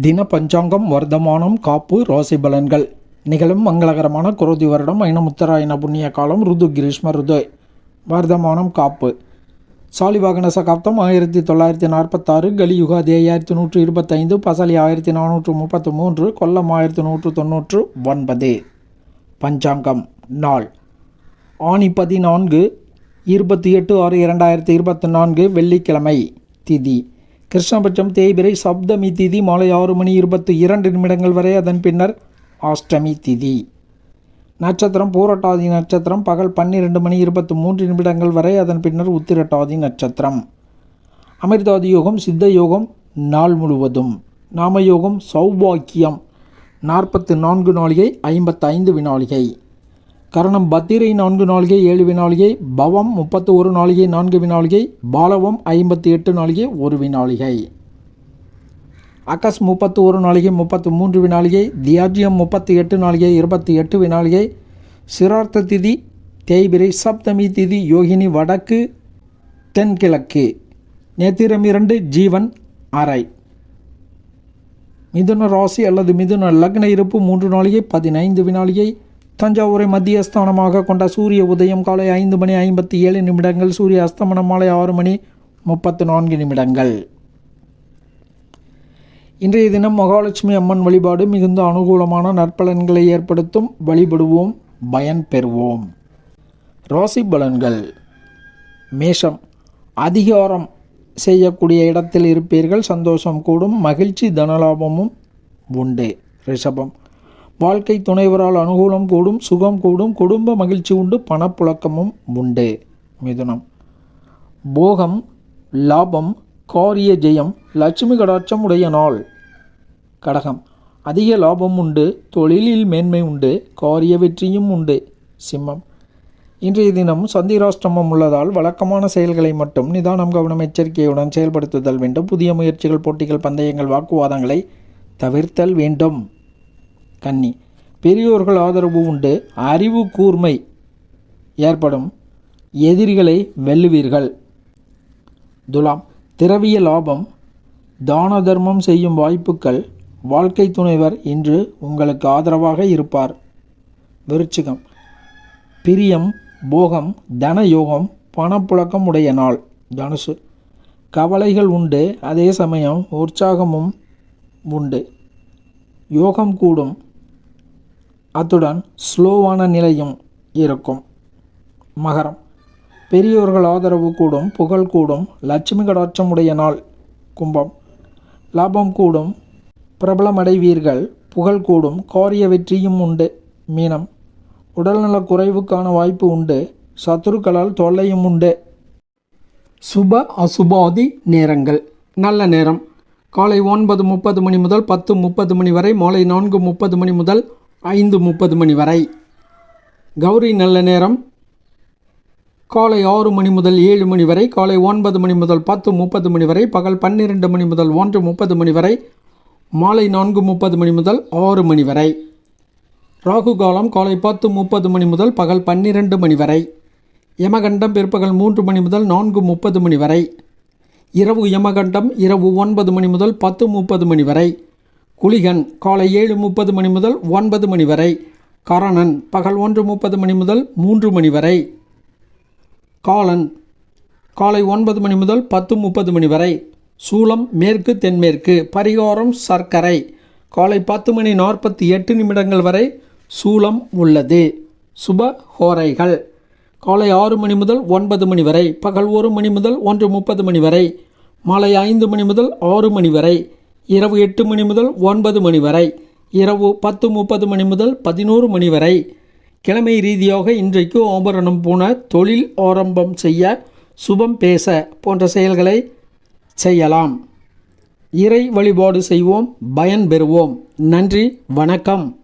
தின பஞ்சாங்கம் வர்த்தமானம் காப்பு ராசி பலன்கள் நிகழும் மங்களகரமான குரோதி வருடம் ஐனமுத்தராயண புண்ணிய காலம் ருது கிரீஷ்ம ருது. வர்த்தமானம் காப்பு. சாலிவாகன சகாப்தம் ஆயிரத்தி தொள்ளாயிரத்தி நாற்பத்தாறு கலியுகாதி ஐயாயிரத்தி நூற்று இருபத்தைந்து பசலி ஆயிரத்தி நானூற்று முப்பத்து மூன்று கொல்லம் ஆயிரத்தி நூற்று தொன்னூற்று ஒன்பது. பஞ்சாங்கம் நாள். ஆணி பதினான்கு இருபத்தி எட்டு ஆறு இரண்டாயிரத்தி இருபத்தி நான்கு வெள்ளிக்கிழமை திதி. கிருஷ்ணபட்சம் தேய்பிரை சப்தமி திதி மாலை ஆறு மணி இருபத்தி இரண்டு நிமிடங்கள் வரை அதன் பின்னர் அஷ்டமி திதி. நட்சத்திரம் பூரட்டாதி நட்சத்திரம் பகல் பன்னிரெண்டு மணி இருபத்தி மூன்று நிமிடங்கள் வரை அதன் பின்னர் உத்திரட்டாதி நட்சத்திரம். அமிர்தாதி யோகம் சித்த யோகம் நாள் முழுவதும். நாமயோகம் சௌபாக்கியம் நாற்பத்து நான்கு நாளிகை ஐம்பத்தைந்து வினாளிகை. கரணம் பத்திரை நான்கு நாளிகை ஏழு வினாளிகை பவம் முப்பத்து ஒரு நாளிகை நான்கு வினாளிகை பாலவம் ஐம்பத்தி எட்டு நாளிகை ஒரு வினாளிகை அகஸ் முப்பத்து ஒரு நாளிகை முப்பத்து மூன்று வினாளிகை தியாஜியம் முப்பத்தி எட்டு நாளிகை இருபத்தி எட்டு வினாளிகை சிரார்த்த திதி தேய்பிரை சப்தமி திதி யோகினி வடக்கு தென்கிழக்கு. நேத்திரம் இரண்டு ஜீவன் அறை. மிதுன ராசி அல்லது மிதுன லக்ன இருப்பு மூன்று நாளிகை பதினைந்து வினாளிகை தஞ்சாவூரை மத்தியஸ்தானமாக கொண்ட சூரிய உதயம் காலை ஐந்து மணி ஐம்பத்தி ஏழு நிமிடங்கள் சூரிய அஸ்தமனம் மாலை ஆறு மணி முப்பத்து நான்கு நிமிடங்கள். இன்றைய தினம் மகாலட்சுமி அம்மன் வழிபாடு மிகுந்த அனுகூலமான நற்பலன்களை ஏற்படுத்தும். வழிபடுவோம் பயன் பெறுவோம். ராசி பலன்கள். மேஷம். அதிகாரம் செய்யக்கூடிய இடத்தில் இருப்பீர்கள். சந்தோஷம் கூடும். மகிழ்ச்சி தனலாபமும் உண்டு. ரிஷபம். வாழ்க்கை துணைவரால் அனுகூலம் கூடும் சுகம் கூடும் குடும்ப மகிழ்ச்சி உண்டு பணப்புழக்கமும் உண்டு. மிதுனம். போகம் லாபம் காரிய ஜெயம் லட்சுமி கடாட்சம் உடைய நாள். கடகம். அதிக லாபம் உண்டு தொழிலில் மேன்மை உண்டு காரிய வெற்றியும் உண்டு. சிம்மம். இன்றைய தினம் சந்திராஷ்டிரமம் உள்ளதால் வழக்கமான செயல்களை மட்டும் நிதானம் கவனம் எச்சரிக்கையுடன் செயல்படுத்துதல் வேண்டும். புதிய முயற்சிகள் போட்டிகள் பந்தயங்கள் வாக்குவாதங்களை தவிர்த்தல் வேண்டும். கன்னி. பெரியோர்கள் ஆதரவு உண்டு. அறிவு கூர்மை ஏற்படும். எதிரிகளை வெல்லுவீர்கள். துலாம். திரவிய லாபம். தான தர்மம் செய்யும் வாய்ப்புகள். வாழ்க்கை துணைவர் இன்று உங்களுக்கு ஆதரவாக இருப்பார். விருச்சிகம். பிரியம் போகம் தன யோகம் பணப்புழக்கம் உடைய நாள். தனுசு. கவலைகள் உண்டு. அதே சமயம் உற்சாகமும் உண்டு. யோகம் கூடும். அத்துடன் ஸ்லோவான நிலையும் இருக்கும். மகரம். பெரியோர்கள் ஆதரவு கூடும் புகழ் கூடும் லட்சுமி கடாட்சமுடைய நாள் கும்பம். லாபம் கூடும் பிரபலமடைவீர்கள் புகழ் கூடும் காரிய வெற்றியும் உண்டு மீனம். உடல்நலக் குறைவுக்கான வாய்ப்பு உண்டு சத்துருக்களால் தொல்லையும் உண்டு. சுப அசுபாதி நேரங்கள். நல்ல நேரம். காலை ஒன்பது முப்பது மணி முதல் பத்து முப்பது மணி வரை மாலை நான்கு முப்பது மணி முதல் ஐந்து முப்பது மணி வரை. கௌரி நல்ல நேரம். காலை ஆறு மணி முதல் ஏழு மணி வரை. காலை ஒன்பது மணி முதல் பத்து முப்பது மணி வரை. பகல் பன்னிரெண்டு மணி முதல் ஒன்று முப்பது மணி வரை. மாலை நான்கு முப்பது மணி முதல் ஆறு மணி வரை. ராகு காலம் காலை பத்து முப்பது மணி முதல் பகல் பன்னிரெண்டு மணி வரை. யமகண்டம் பிற்பகல் மூன்று மணி முதல் நான்கு முப்பது மணி வரை. இரவு யமகண்டம் இரவு ஒன்பது மணி முதல் பத்து முப்பது மணி வரை. குளிகன் காலை ஏழு முப்பது மணி முதல் ஒன்பது மணி வரை கரணன் பகல் ஒன்று முப்பது மணி முதல் மூன்று மணி வரை காலன் காலை ஒன்பது மணி முதல் பத்து முப்பது மணி வரை சூளம் மேற்கு தென்மேற்கு பரிகாரம் சர்க்கரை காலை பத்து மணி நாற்பத்தி எட்டு நிமிடங்கள் வரை சூளம் உள்ளது. சுப ஹோரைகள். காலை ஆறு மணி முதல் ஒன்பது மணி வரை பகல் ஒரு மணி முதல் ஒன்று முப்பது மணி வரை மாலை ஐந்து மணி முதல் ஆறு மணி வரை இரவு எட்டு மணி முதல் ஒன்பது மணி வரை இரவு பத்து முப்பது மணி முதல் பதினோரு மணி வரை. கிழமை ரீதியாக இன்றைக்கு ஆபரணம் போன தொழில் ஆரம்பம் செய்ய சுபம் பேச போன்ற செயல்களை செய்யலாம். இறை வழிபாடு செய்வோம் பயன் பெறுவோம். நன்றி வணக்கம்.